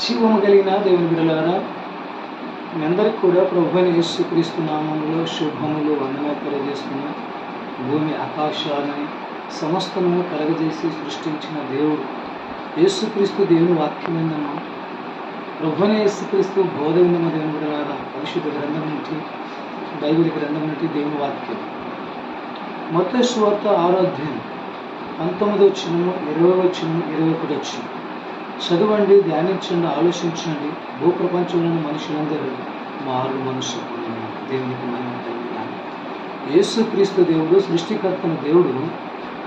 జీవము కలిగిన దేవుని బిడలారా మీ అందరికి కూడా ప్రభుని యేసుక్రీస్తు నామంలో శుభములు వందనాలు తెలియజేస్తున్న. భూమి ఆకాశాన్ని సమస్తము కలగజేసి సృష్టించిన దేవుడు యేసుక్రీస్తు దేవుని వాక్యమైందమ్మా ప్రభుని యేసుక్రీస్తు బోధ ఉందమ్మ దేవుని బిడలారా పరిశుద్ధ గ్రంథం నుంచి బైబిల్ గ్రంథం నుండి దేవుని వాక్యం. మొత్త స్వార్థ ఆరాధ్యం పంతొమ్మిది వచ్చినము ఇరవై వచ్చినము ఇరవై ఒకటి వచ్చింది చదవండి ధ్యానించండి ఆలోచించండి. భూప్రపంచంలోని మనుషులందరూ మారు మనసు దేవునికి మహిమ యేసుక్రీస్తు దేవుడు సృష్టికర్తన దేవుడు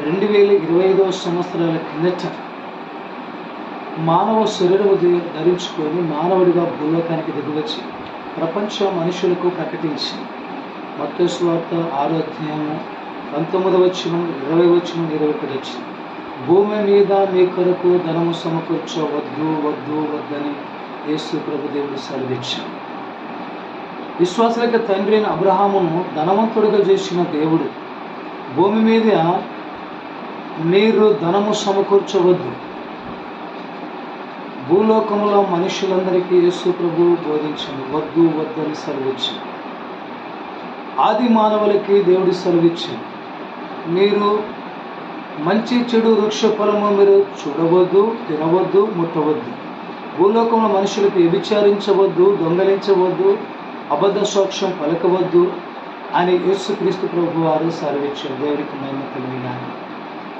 రెండు వేల ఇరవై ఐదవ సంవత్సరాల కిందట మానవ శరీరము ధరించుకొని మానవుడిగా భూలోకానికి దిగువచ్చి ప్రపంచ మనుషులకు ప్రకటించి మత్తయి ఆరోగ్యము పంతొమ్మిదవ వచ్చిన ఇరవై వచ్చిన ఇరవై ఒకటి వచ్చింది. భూమి మీద మీ కొరకు ధనము సమకూర్చవద్దు వద్దు వద్దని యేసు ప్రభుదేవుడు సెలవిచ్చాడు. విశ్వాసులకి తండ్రి అయిన అబ్రహామును ధనవంతుడిగా చేసిన దేవుడు. భూమి మీద మీరు ధనము సమకూర్చవద్దు. భూలోకంలో మనుషులందరికీ యేసు ప్రభు బోధించండి. వద్దు వద్దని సెలవిచ్చాడు. ఆది మానవులకి దేవుడు సెలవిచ్చాడు. మీరు మంచి చెడు వృక్ష ఫలము మీరు చూడవద్దు తినవద్దు ముట్టవద్దు. భూలోకంలో మనుషులకు వ్యభిచారించవద్దు దొంగలించవద్దు అబద్ధ సాక్ష్యం పలకవద్దు అని యేసుక్రీస్తు ప్రభు వారు సెలవిచ్చారు దేవుడికి మేము కలిగిన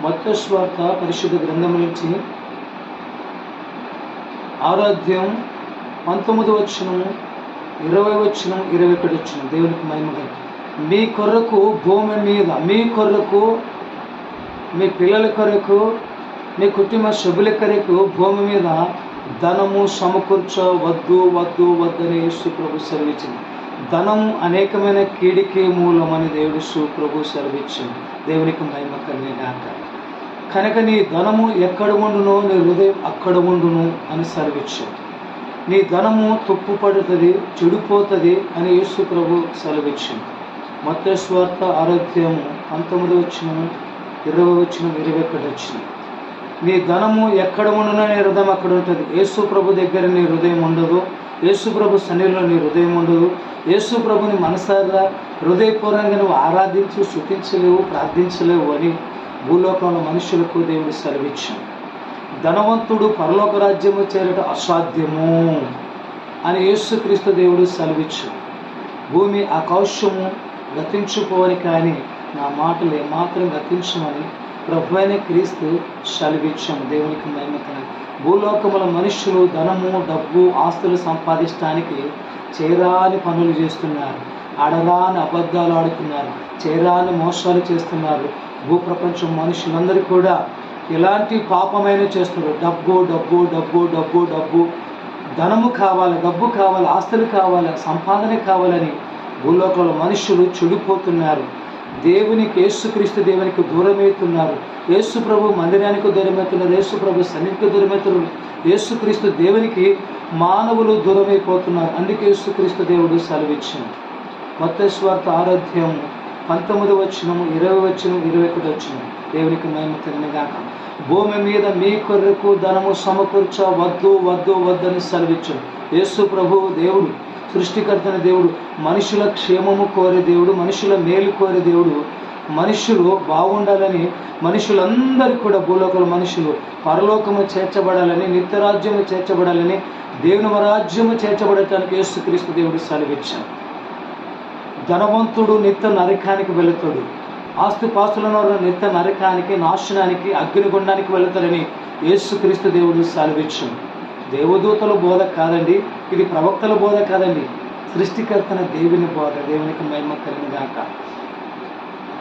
మొత్త స్వార్థ పరిశుద్ధ గ్రంథం నుంచి ఆరాధ్యం పంతొమ్మిది వచ్చినము ఇరవై వచ్చిన ఇరవై ఒకటి వచ్చిన దేవునికి మహిమ మీ కొరకు భూమి మీద మీ కొరకు మీ పిల్లల కొరకు మీ కుటుంబ సభ్యుల కొరకు భూమి మీద ధనము సమకూర్చవద్దు వద్దు వద్దని యేసు ప్రభు సెలవిచ్చింది. ధనం అనేకమైన కీడికి మూలమని దేవుడు సుప్రభు సెలవిచ్చింది. దేవునికి మహిమ కలిగినాక కనుక నీ ధనము ఎక్కడ ఉండునో నీ హృదయం అక్కడ ఉండును అని సెలవిచ్చాడు నీ ధనము తుప్పుపడుతుంది చెడిపోతుంది అని యేసు ప్రభు సెలవిచ్చింది. మత్స్వార్థ ఆరోగ్యము పంతొమ్మిది వచ్చిన ఇరవై వచ్చిన ఇరవై ఒకటి వచ్చిన. నీ ధనము ఎక్కడ ఉండునో నీ హృదయం అక్కడ ఉంటుంది. యేసు ప్రభు దగ్గర నీ హృదయం ఉండదు. యేసు ప్రభు సన్నిధిలో నీ హృదయం ఉండదు. యేసు ప్రభుని మనసారా హృదయపూర్వంగా నువ్వు ఆరాధించు శుతించలేవు ప్రార్థించలేవు అని భూలోకంలో మనుషులకు దేవుడు సెలవిచ్చాడు. ధనవంతుడు పరలోక రాజ్యము చేరట అసాధ్యము అని యేసుక్రీస్తు దేవుడు సెలవిచ్చాడు. భూమి ఆకాశము గతించుకోవని కానీ నా మాటలు ఏమాత్రం గతించమని ప్రభు అయిన క్రీస్తు సెలవిచ్చాం దేవునికి మహిమకరం భూలోకముల మనుషులు ధనము డబ్బు ఆస్తులు సంపాదించడానికి చేరాని పనులు చేస్తున్నారు. అడరాని అబద్ధాలు ఆడుతున్నారు. చేరాని మోసాలు చేస్తున్నారు. భూప్రపంచం మనుషులందరూ కూడా ఎలాంటి పాపమైన చేస్తున్నారు. డబ్బు డబ్బు డబ్బు డబ్బు డబ్బు. ధనము కావాలి డబ్బు కావాలి ఆస్తులు కావాలి సంపాదన కావాలని భూలోకంలో మనుషులు చెడిపోతున్నారు. దేవునికి యేసుక్రీస్తు దేవునికి దూరమవుతున్నారు. యేసు ప్రభు మందిరానికి దూరమవుతున్నారు. యేసు ప్రభు సన్నిధికి దూరమవుతున్నారు. యేసుక్రీస్తు దేవునికి మానవులు దూరమైపోతున్నారు. అందుకే యేసుక్రీస్తు దేవుడు సెలవిచ్చాడు. మొత్త స్వార్థ ఆరోగ్యం పంతొమ్మిది వచ్చినము ఇరవై వచ్చిన ఇరవై ఒకటి వచ్చిన దేవునికి మేము తినగాక భూమి మీద మీ కొరకు ధనము సమకూర్చ వద్దు వద్దు వద్దని సెలవిచ్చాడు. యేసు ప్రభు దేవుడు సృష్టికర్తన దేవుడు మనుషుల క్షేమము కోరే దేవుడు మనుషుల మేలు కోరే దేవుడు. మనుషులు బాగుండాలని మనుషులందరికీ కూడా భూలోకల మనుషులు పరలోకము చేర్చబడాలని నిత్యరాజ్యము చేర్చబడాలని దేవుని రాజ్యము చేర్చబడటానికి యేసుక్రీస్తు దేవుడు సెలవిచ్చాడు. ధనవంతుడు నిత్య నరకానికి వెళుతాడు. ఆస్తిపాస్తులను నిత్య నరకానికి నాశనానికి అగ్నిగుండానికి వెళుతారని యేసుక్రీస్తు దేవుడు సెలవిచ్చాడు. దేవదూతల బోధ కాదండి ఇది ప్రవక్తల బోధ కాదండి. సృష్టికర్తన దేవుని బోధ దేవునికి మహిమ కలిగినగాక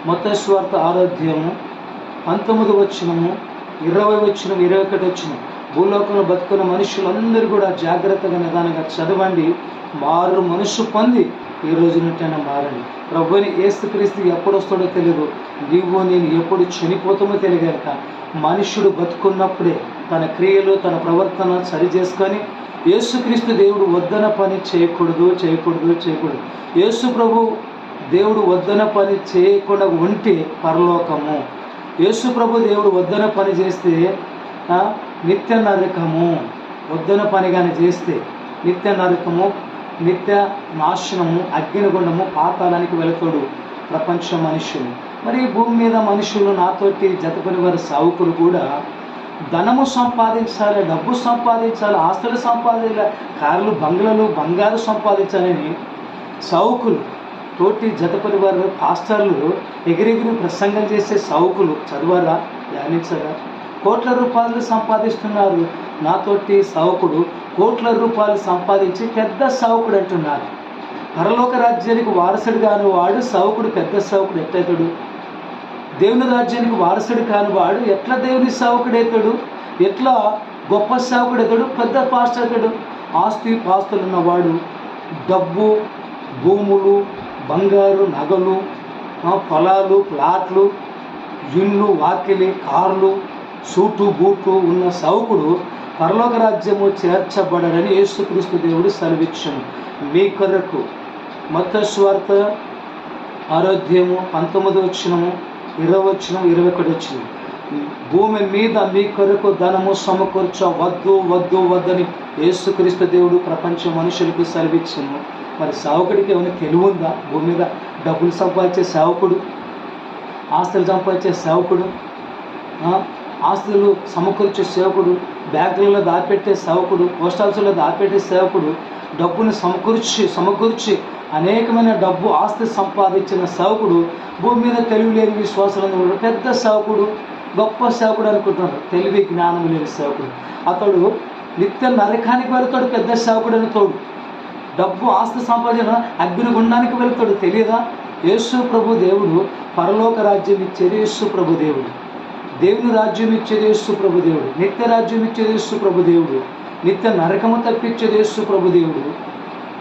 మొత్త స్వార్థ ఆరోగ్యము పంతొమ్మిది వచ్చినము ఇరవై వచ్చిన ఇరవై ఒకటి వచ్చిన భూలోకంలో బతుకున్న మనుషులందరూ కూడా జాగ్రత్తగా నిదానంగా చదవండి. మారు మనసు పొంది ఈ రోజు నుంటైనా మారండి. ప్రభుని ఏసుక్రీస్తు ఎప్పుడు వస్తాడో తెలియదు నీవు నేను ఎప్పుడు చనిపోతామో తెలియక మనుషుడు బతుకున్నప్పుడే తన క్రియలు తన ప్రవర్తన సరి చేసుకొని యేసుక్రీస్తు దేవుడు వద్దన పని చేయకూడదు చేయకూడదు చేయకూడదు. యేసు ప్రభు దేవుడు వద్దన పని చేయకుండా ఉంటే పరలోకము. యేసు ప్రభు దేవుడు వద్దన పని చేస్తే నిత్య నరకము. వద్దన పని కానీ చేస్తే నిత్య నరకము నిత్య నాశనము అగ్నిగుండము పాతాళానికి వెళతాడు ప్రపంచ మనుషులు. మరి భూమి మీద మనుషులు నాతోటి జతపని వారి సావుకులు కూడా ధనము సంపాదించాలి డబ్బు సంపాదించాలి ఆస్తులు సంపాదించాలి కార్లు బంగ్లలు బంగారు సంపాదించాలని సౌకులు తోటి జతపని వారు పాస్టర్లు ఎగిరెగిరి ప్రసంగం చేసే సౌకులు. చదవరా? ధ్యానించరా? కోట్ల రూపాయలు సంపాదిస్తున్నారు. నాతోటి సౌకుడు కోట్ల రూపాయలు సంపాదించి పెద్ద సౌకుడు అంటున్నారు. పరలోక రాజ్యానికి వారసుడు కాని వాడు సౌకుడు పెద్ద సౌకుడు ఎట్టవుతాడు దేవుని రాజ్యానికి వారసుడు కాని వాడు ఎట్లా దేవుని సేవకుడైతాడు? ఎట్లా గొప్ప సేవకుడైతాడు? పెద్ద పాస్టర్ అవుతాడు ఆస్తి పాస్తులు ఉన్నవాడు డబ్బు భూములు బంగారు నగలు పొలాలు ప్లాట్లు ఇండ్లు వాకిలి కార్లు సూటు బూటు ఉన్న సౌకుడు పరలోక రాజ్యము చేర్చబడని యేసుక్రీస్తు దేవుడు సెలవిచ్చను మీ కొరకు మత స్వార్థ ఆరోగ్యము పంతొమ్మిది వచ్చినము ఇరవై వచ్చిన ఇరవై ఒకటి వచ్చిన భూమి మీద మీ కొరకు ధనము సమకూర్చ వద్దు వద్దు వద్దని యేసుక్రీస్తు దేవుడు ప్రపంచ మనుషులకు సెలవిచ్చను. మరి సావుకుడికి ఏమైనా తెలివి ఉందా? భూమి మీద డబ్బులు సంపాదించే సేవకుడు ఆస్తులు సంపాదించే సేవకుడు ఆస్తులు సమకూర్చే సేవకుడు బ్యాంకులలో దాపెట్టే సేవకుడు పోస్ట్ ఆఫీసులో దాపెట్టే సేవకుడు డబ్బును సమకూర్చి సమకూర్చి అనేకమైన డబ్బు ఆస్తి సంపాదించిన సేవకుడు భూమి మీద తెలివి లేని విశ్వాసాలను పెద్ద సేవకుడు గొప్ప సేవకుడు అనుకుంటున్నాడు. తెలివి జ్ఞానం లేని సేవకుడు. అతడు నిత్య నరకానికి వెళ్తాడు పెద్ద సేవకుడు అని తోడు. డబ్బు ఆస్తి సంపాదన అగ్నిగుండానికి వెళ్తాడు. తెలియదా యేసు ప్రభు దేవుడు పరలోక రాజ్యం ఇచ్చేది యేసు ప్రభు దేవుడు. దేవుని రాజ్యం ఇచ్చేది యేసు ప్రభు దేవుడు. నిత్య రాజ్యం ఇచ్చేది యేసు ప్రభు దేవుడు. నిత్య నరకము తప్పించేది యేసు ప్రభు దేవుడు.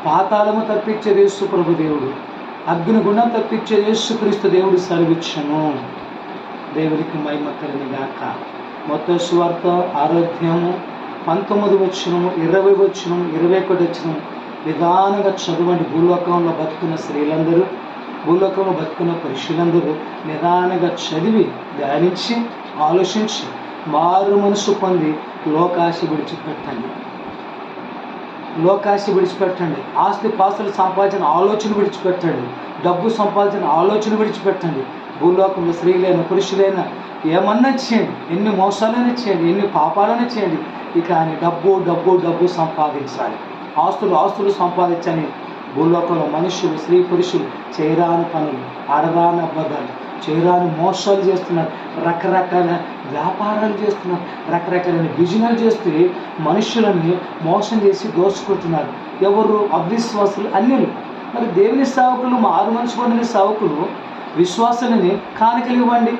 పాతాళము తప్పించే యేసు ప్రభు దేవుడు అగ్నిగుణం తప్పించే యేసు క్రీస్తు దేవుడు సర్విచ్చను. దేవునికి మహిమ కలిని గాక. మొత్తం స్వార్థ ఆరోగ్యము పంతొమ్మిది వచ్చినము ఇరవై వచ్చినము ఇరవై ఒకటి వచ్చినం నిదానంగా చదవండి. భూలోకంలో బతుకున్న స్త్రీలందరూ భూలోకంలో బతుకున్న పురుషులందరూ నిదానంగా చదివి ధ్యానించి ఆలోచించి మారు మనసు పొంది లోకాశ విడిచిపెట్టండి లోకాశి విడిచిపెట్టండి. ఆస్తి పాస్తులు సంపాదించిన ఆలోచన విడిచిపెట్టండి. డబ్బు సంపాదించిన ఆలోచన విడిచిపెట్టండి. భూలోకంలో స్త్రీలైన పురుషులైన ఏమన్నా చేయండి. ఎన్ని మోసాలైనా చేయండి. ఎన్ని పాపాలైనా చేయండి. ఇక ఆయన డబ్బు డబ్బు డబ్బు సంపాదించాలి. ఆస్తులు ఆస్తులు సంపాదించని భూలోకంలో మనుషులు స్త్రీ పురుషులు చేయరాని పనులు అడరాని అబద్ధాలు చేయరాని మోసాలు చేస్తున్నారు. రకరకాల వ్యాపారాలు చేస్తున్నారు. రకరకాలైన బిజినెస్ చేస్తే మనుషులని మోసం చేసి దోచుకుంటున్నారు. ఎవరు అవిశ్వాసులు అన్యులు. మరి దేవుని సేవకులు మారు మనిషి పొందిన సేవకులు విశ్వాసాలని కానుకలు ఇవ్వండి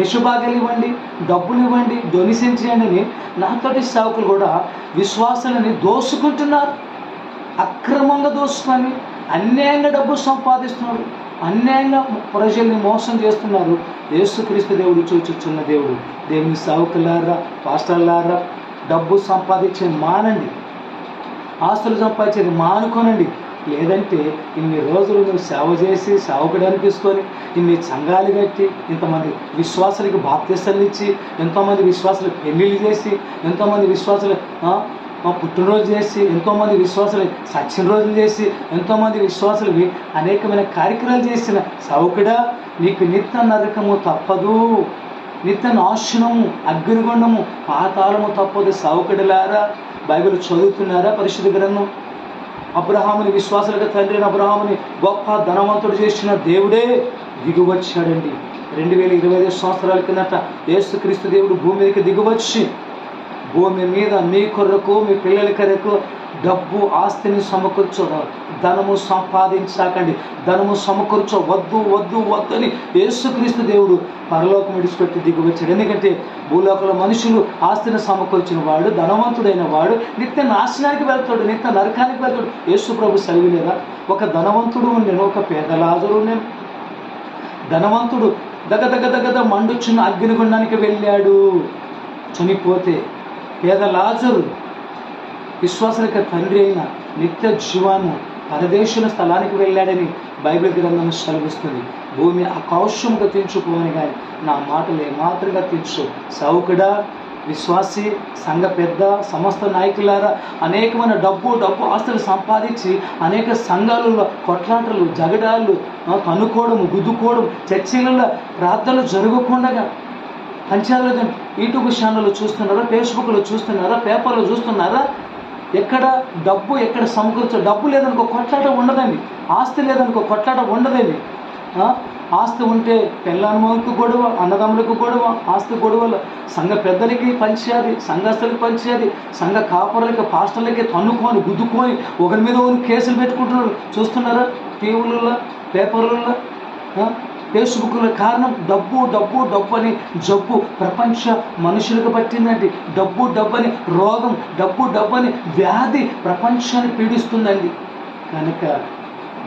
దశభాగాలు ఇవ్వండి డబ్బులు ఇవ్వండి డొనేషన్ చేయండి అని నాతోటి సేవకులు కూడా విశ్వాసాలని దోసుకుంటున్నారు అక్రమంగా దోసుకొని అన్యాయంగా డబ్బు సంపాదిస్తున్నారు. అన్యాయంగా ప్రజల్ని మోసం చేస్తున్నారు. యేసుక్రీస్తు దేవుడు చూచుచున్న దేవుడు దేవుని సావుకులారా పాస్టర్లారా డబ్బు సంపాదించే మానండి. ఆస్తులు సంపాదించేది మానుకోనండి. లేదంటే ఇన్ని రోజులు నువ్వు సేవ చేసి సేవకుడు అనిపించుకొని ఇన్ని సంఘాలు కట్టి ఇంతమంది విశ్వాసులకి బాప్తిస్తాలు ఇచ్చి ఎంతోమంది విశ్వాసులు పెళ్ళిళ్ళు చేసి ఎంతోమంది విశ్వాసులు మా పుట్టినరోజు చేసి ఎంతోమంది విశ్వాసులు సచిన రోజులు చేసి ఎంతోమంది విశ్వాసులవి అనేకమైన కార్యక్రమాలు చేసిన సౌకుడా నీకు నిత్య నరకము తప్పదు. నిత్య నాశనము అగ్నిగుండము పాతాళము తప్పదు సౌకుడిలారా బైబిల్ చదువుతున్నారా పరిశుద్ధ గ్రంథం? అబ్రహాముని విశ్వాసులకు తండ్రి అయిన అబ్రహాముని గొప్ప ధనవంతుడు చేసిన దేవుడే దిగువచ్చాడండి. రెండు వేల ఇరవై ఐదు సంవత్సరాల కిందట యేసుక్రీస్తు దేవుడు భూమి మీదకి దిగువచ్చి భూమి మీద మీ కొరకు మీ పిల్లల కొరకు డబ్బు ఆస్తిని సమకూర్చో ధనము సంపాదించాకండి. ధనము సమకూర్చో వద్దు వద్దు వద్దు అని యేసుక్రీస్తు దేవుడు పరలోకం విడిచిపెట్టి దిగువచ్చాడు. ఎందుకంటే భూలోకంలో మనుషులు ఆస్తిని సమకూర్చిన వాడు ధనవంతుడైన వాడు నిత్య నాశనానికి వెళ్తాడు నిత్య నరకానికి వెళ్తాడు. యేసు ప్రభు సెలవు లేదా ఒక ధనవంతుడు ఉండేను ఒక పేదలాజరు ఉండేను. ధనవంతుడు దగ దగ దగద మండుచున్న అగ్నిగుండానికి వెళ్ళాడు. చనిపోతే పేద లాజరు విశ్వాసులకి తండ్రి అయిన నిత్య జీవాను పరదేశుల స్థలానికి వెళ్ళాడని బైబిల్ గ్రంథం సెలవిస్తుంది. భూమి అకౌష్యం తెంచుకోని కానీ నా మాటలు ఏమాత్రంగా తెంచు సౌకుడా విశ్వాసి సంఘ పెద్ద సమస్త నాయకులారా అనేకమైన డబ్బు డబ్బు ఆస్తులు సంపాదించి అనేక సంఘాలలో కొట్లాటలు జగడాలు కనుకోవడం కనుక్కోవడం గుద్దుకోవడం చర్చలలో ప్రార్థనలు జరగకుండా పంచాయతీ యూట్యూబ్ ఛానల్లో చూస్తున్నారా? ఫేస్బుక్లో చూస్తున్నారా? పేపర్లో చూస్తున్నారా? ఎక్కడ డబ్బు ఎక్కడ సమకూర్చో డబ్బు లేదనుకో కొట్లాట ఉండదండి. ఆస్తి లేదనుకో కొట్లాట ఉండదండి. ఆస్తి ఉంటే పెళ్ళానుమకు గొడవ అన్నదమ్ములకు గొడవ ఆస్తి గొడవలు. సంఘ పెద్దలకి పంచేది సంఘస్థులకి పంచేది సంఘ కాపరులకి పాస్టర్లకి తన్నుకొని గుద్దుకొని ఒకరి మీద ఒకరు కేసులు పెట్టుకుంటున్నారు. చూస్తున్నారా? టీవీలలో పేపర్లలో ఫేస్బుక్లో కారణం డబ్బు డబ్బు డబ్బు అని జబ్బు. ప్రపంచ మనుషులకు పట్టిందండి. డబ్బు డబ్బు అని రోగం డబ్బు డబ్బు అని వ్యాధి ప్రపంచాన్ని పీడిస్తుందండి. కనుక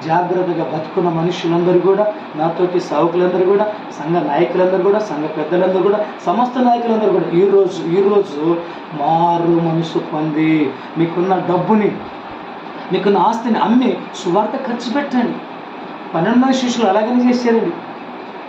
జాగ్రత్తగా బతుకున్న మనుషులందరూ కూడా నాతోటి సావుకులందరూ కూడా సంఘ నాయకులందరూ కూడా సంఘ పెద్దలందరూ కూడా సమస్త నాయకులందరూ కూడా ఈరోజు ఈరోజు మారు మనసు పొంది మీకున్న డబ్బుని మీకున్న ఆస్తిని అమ్మి సువార్త ఖర్చు పెట్టండి. పన్నెండు మంది శిష్యులు అలాగనే చేశారండి.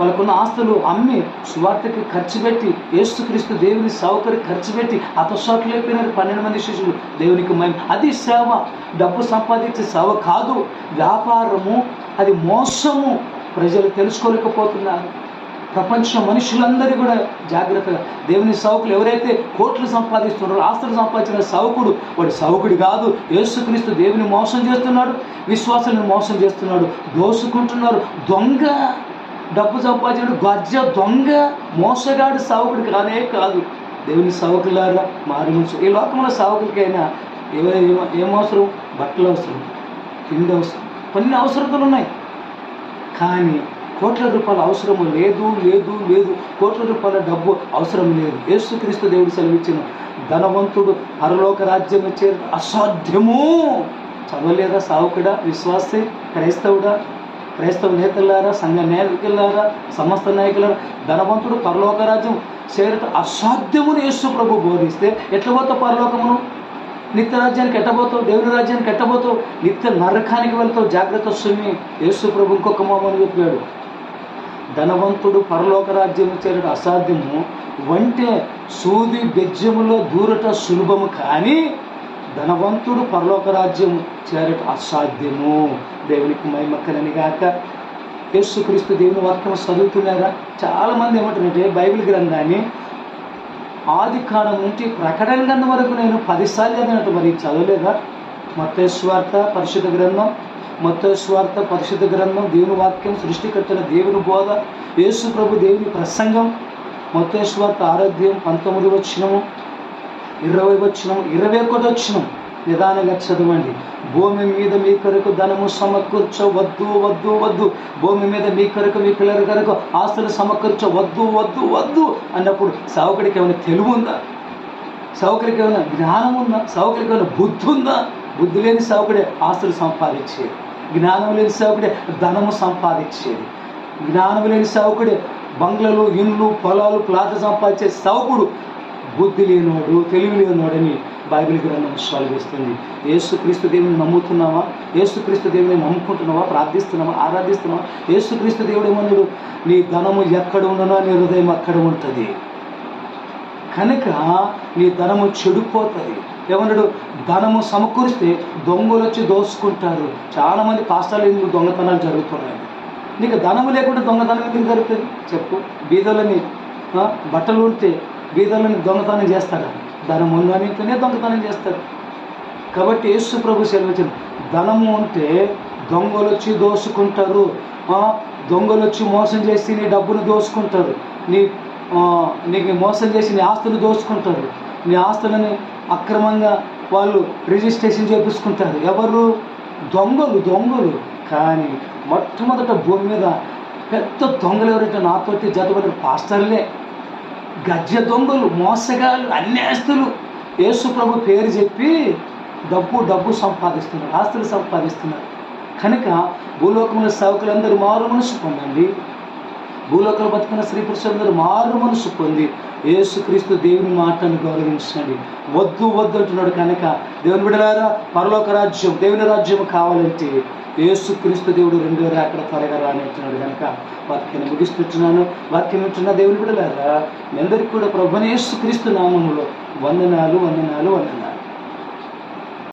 వాళ్ళకున్న ఆస్తులు అమ్మి సువార్తకి ఖర్చు పెట్టి ఏసుక్రీస్తు దేవుని సౌకర్య ఖర్చు పెట్టి అతసాట్లు అయిపోయినారు పన్నెండు మంది శిష్యులు. దేవునికి మహిమ. అది సేవ. డబ్బు సంపాదించే సేవ కాదు. వ్యాపారము అది మోసము. ప్రజలు తెలుసుకోలేకపోతున్నారు. ప్రపంచ మనుషులందరూ కూడా జాగ్రత్తగా. దేవుని సౌకులు ఎవరైతే కోట్లు సంపాదిస్తున్నారో ఆస్తులు సంపాదించిన సౌకుడు వాడు సౌకుడు కాదు. యేసుక్రీస్తు దేవుని మోసం చేస్తున్నాడు. విశ్వాసాలను మోసం చేస్తున్నాడు. దోసుకుంటున్నారు. దొంగ. డబ్బు సంపాదించడు గజ్జ దొంగ మోసగాడు సావకుడు కానే కాదు. దేవుని సవకులారా మారి మనుషులు ఈ లోకంలో సావుకులకైనా ఏమో ఏం అవసరం బట్టలు అవసరం తిండి అవసరం కొన్ని అవసరతలు ఉన్నాయి. కానీ కోట్ల రూపాయల అవసరము లేదు లేదు లేదు. కోట్ల రూపాయల డబ్బు అవసరం లేదు. యేసుక్రీస్తు దేవుడు సెలవిచ్చిన ధనవంతుడు పరలోక రాజ్యం వచ్చే అసాధ్యము. చదవలేదా సావుకుడా? విశ్వాసే? క్రైస్తవుడా? క్రైస్తవ నేతలారా సంఘ నాయకులారా సమస్త నాయకులారా ధనవంతుడు పరలోక రాజ్యం చేరట అసాధ్యమును యేసు ప్రభు బోధిస్తే ఎట్లా పోతావు పరలోకమును? నిత్య రాజ్యానికి ఎట్టబోతావు దేవుని రాజ్యానికి ఎట్టబోతావు నిత్య నరకానికి వెళ్తావు? జాగ్రత్త స్వామి యేసు ప్రభు ఇంకొక మామని చెప్పాడు. ధనవంతుడు పరలోక రాజ్యం చేరడం అసాధ్యము వంటే సూది బెజ్జములో దూరట సులభము కానీ ధనవంతుడు పరలోక రాజ్యం చేరట అసాధ్యము. దేవునికి మైమక్కనని గాక. యేసుక్రీస్తు దేవుని వాక్యం చదువుతున్నారా? చాలామంది ఏమంటారంటే బైబిల్ గ్రంథాన్ని ఆది కాలం నుంచి ప్రకటన గ్రంథం వరకు నేను పదిసార్లు చదివినట్టు మరి చదవలేదా? మత్తేశ్వార్త పరిశుద్ధ గ్రంథం మత్తేశ్వార్త పరిశుద్ధ గ్రంథం దేవుని వాక్యం సృష్టికర్తల దేవుని బోధ యేసు ప్రభు దేవుని ప్రసంగం మత్తేశ్వార్త ఆరోగ్యం పంతొమ్మిది వచ్చినము ఇరవై వచ్చినము ఇరవై ఒకటి వచ్చినం నిదానంగా చదవండి. భూమి మీద మీ కొరకు ధనము సమకూర్చవద్దు వద్దు వద్దు భూమి మీద మీ కొరకు మీ పిల్లల కొరకు ఆస్తులు సమకూర్చవద్దు వద్దు వద్దు అన్నప్పుడు సావుకుడికి ఏమైనా తెలివి ఉందా? సావుకుడికి ఏమైనా జ్ఞానం ఉందా? సావుకుడికి ఏమైనా బుద్ధి ఉందా? బుద్ధి లేని సావుకుడే ఆస్తులు సంపాదించేది. జ్ఞానం లేని సావుకుడే ధనము సంపాదించేది. జ్ఞానం లేని సావుకుడే బంగ్లలు ఇండ్లు పొలాలు ప్లాట్ సంపాదించే సావుకుడు బుద్ధి లేనోడు తెలివి లేనోడని బైబిల్ గ్రంథం స్వల్పిస్తుంది ఏసుక్రీస్తు దేవుని నమ్ముతున్నావా? ఏసుక్రీస్తు దేవుని నమ్ముకుంటున్నావా? ప్రార్థిస్తున్నావా? ఆరాధిస్తున్నావా? ఏసుక్రీస్తు దేవుడు ఏమన్నాడు? నీ ధనము ఎక్కడ ఉండనో నీ హృదయం అక్కడ ఉంటుంది. కనుక నీ ధనము చెడిపోతుంది. ఏమన్నాడు? ధనము సమకూరిస్తే దొంగలు వచ్చి దోసుకుంటారు. చాలామంది పాస్తాలు ఎందుకు దొంగతనాలు జరుగుతున్నాయి? నీకు ధనము లేకుండా దొంగతనం ఎందుకు జరుగుతుంది? చెప్పు. బీదలని బట్టలు ఉంటే వీధులను దొంగతనం చేస్తారు. ధనం ఉందనితోనే దొంగతనం చేస్తారు. కాబట్టి యేసు ప్రభు సెలవిచ్చిన ధనము ఉంటే దొంగలు వచ్చి దోసుకుంటారు. దొంగలు వచ్చి మోసం చేసి నీ డబ్బును దోసుకుంటారు. నీ నీకు మోసం చేసి నీ ఆస్తులు దోసుకుంటారు. నీ ఆస్తులని అక్రమంగా వాళ్ళు రిజిస్ట్రేషన్ చేపించుకుంటారు. ఎవరు? దొంగలు దొంగలు. కానీ మొట్టమొదట భూమి మీద పెద్ద దొంగలు ఎవరైతే నాతోటి జతపడిన పాస్టర్లే. గజ్జ దొంగలు మోసగాళ్ళు అన్యాస్తులు యేసు ప్రభు పేరు చెప్పి డబ్బు డబ్బు సంపాదిస్తున్నారు ఆస్తులు సంపాదిస్తున్నారు. కనుక భూలోకంలో సేవకులందరూ మారు మనసు పొందండి. భూలోకంలో బతుకున్న స్త్రీ పురుషులందరూ మారు మనసు పొంది యేసుక్రీస్తు దేవుని మాటను గౌరవించండి. వద్దు వద్దు అంటున్నాడు కనుక దేవుని బిడలారా పరలోక రాజ్యం దేవుని రాజ్యం కావాలంటే యేసుక్రీస్తు దేవుడు రెండో రాకడ త్వరగా రానిస్తున్నాడు కనుక వాక్యాన్ని ముగిస్తున్నాను వాక్యం వింటున్న దేవుని బిడ్డలారా మీ అందరికీ కూడా ప్రభుని యేసుక్రీస్తు నామములో వందనాలు వందనాలు వందనాలు.